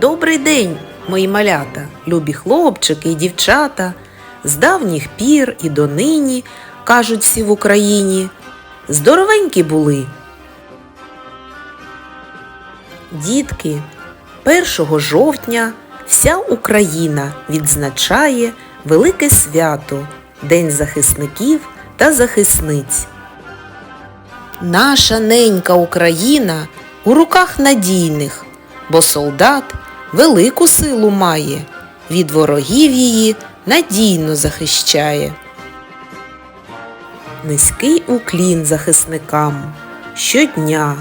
Добрий день, мої малята, любі хлопчики і дівчата. З давніх пір і донині, кажуть всі в Україні, здоровенькі були. Дітки, 1 жовтня вся Україна відзначає велике свято День захисників та захисниць. Наша ненька Україна у руках надійних, бо солдат велику силу має, від ворогів її надійно захищає. Низький уклін захисникам щодня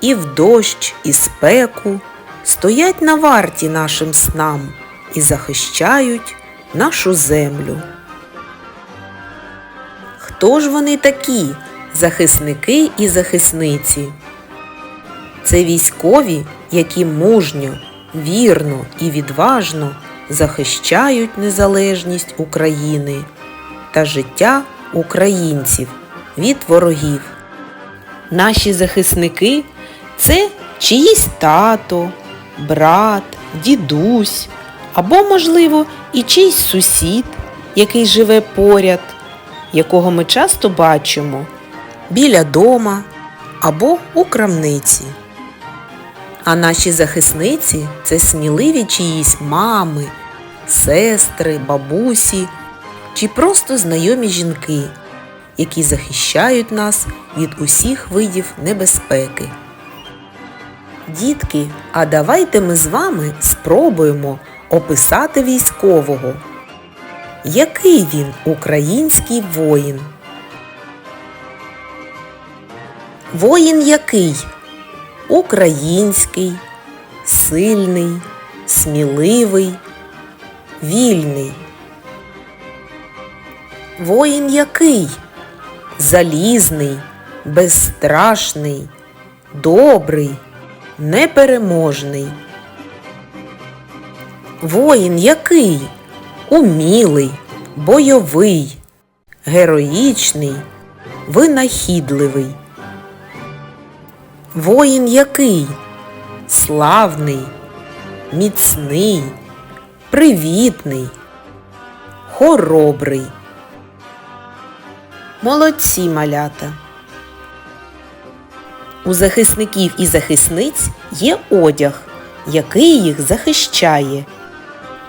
і в дощ, і спеку стоять на варті нашим снам і захищають нашу землю. Хто ж вони такі, захисники і захисниці? Це військові, які мужньо, вірно і відважно захищають незалежність України та життя українців від ворогів. Наші захисники це чиїсь тато, брат, дідусь або, можливо, і чийсь сусід, який живе поряд, якого ми часто бачимо біля дома або у крамниці. А наші захисниці це сміливі чиїсь мами, сестри, бабусі чи просто знайомі жінки, які захищають нас від усіх видів небезпеки. Дітки, а давайте ми з вами спробуємо описати військового. Який він український воїн? Воїн який? Український, сильний, сміливий, вільний. Воїн який? Залізний, безстрашний, добрий, непереможний. Воїн який? Умілий, бойовий, героїчний, винахідливий. Воїн який? Славний, міцний, привітний, хоробрий. Молодці малята. У захисників і захисниць є одяг, який їх захищає,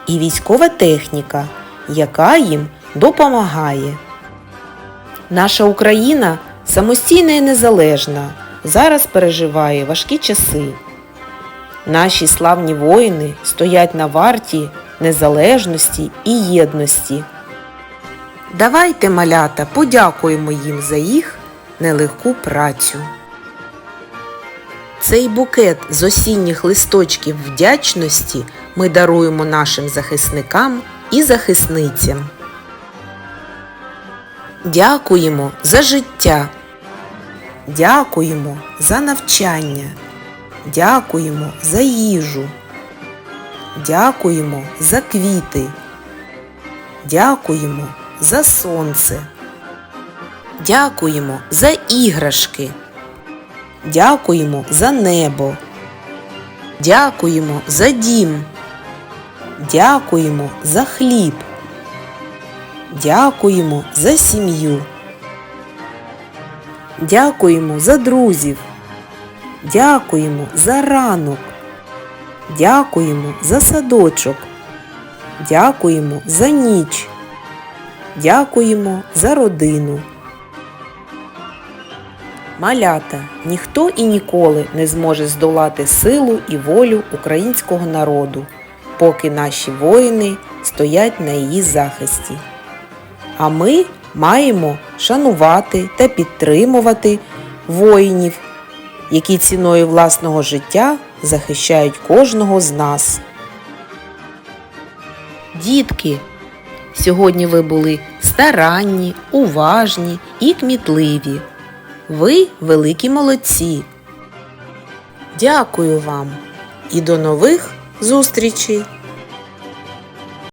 і військова техніка, яка їм допомагає. Наша Україна самостійна і незалежна, зараз переживає важкі часи. Наші славні воїни стоять на варті незалежності і єдності. Давайте, малята, подякуємо їм за їх нелегку працю. Цей букет з осінніх листочків вдячності ми даруємо нашим захисникам і захисницям. Дякуємо за життя. Дякуємо за навчання. Дякуємо за їжу. Дякуємо за квіти. Дякуємо за сонце. Дякуємо за іграшки. Дякуємо за небо. Дякуємо за дім. Дякуємо за хліб. Дякуємо за сім'ю. Дякуємо за друзів. Дякуємо за ранок. Дякуємо за садочок. Дякуємо за ніч. Дякуємо за родину. Малята, ніхто і ніколи не зможе здолати силу і волю українського народу, поки наші воїни стоять на її захисті. А ми маємо шанувати та підтримувати воїнів, які ціною власного життя захищають кожного з нас. Дітки, сьогодні ви були старанні, уважні і кмітливі. Ви великі молодці. Дякую вам і до нових зустрічей!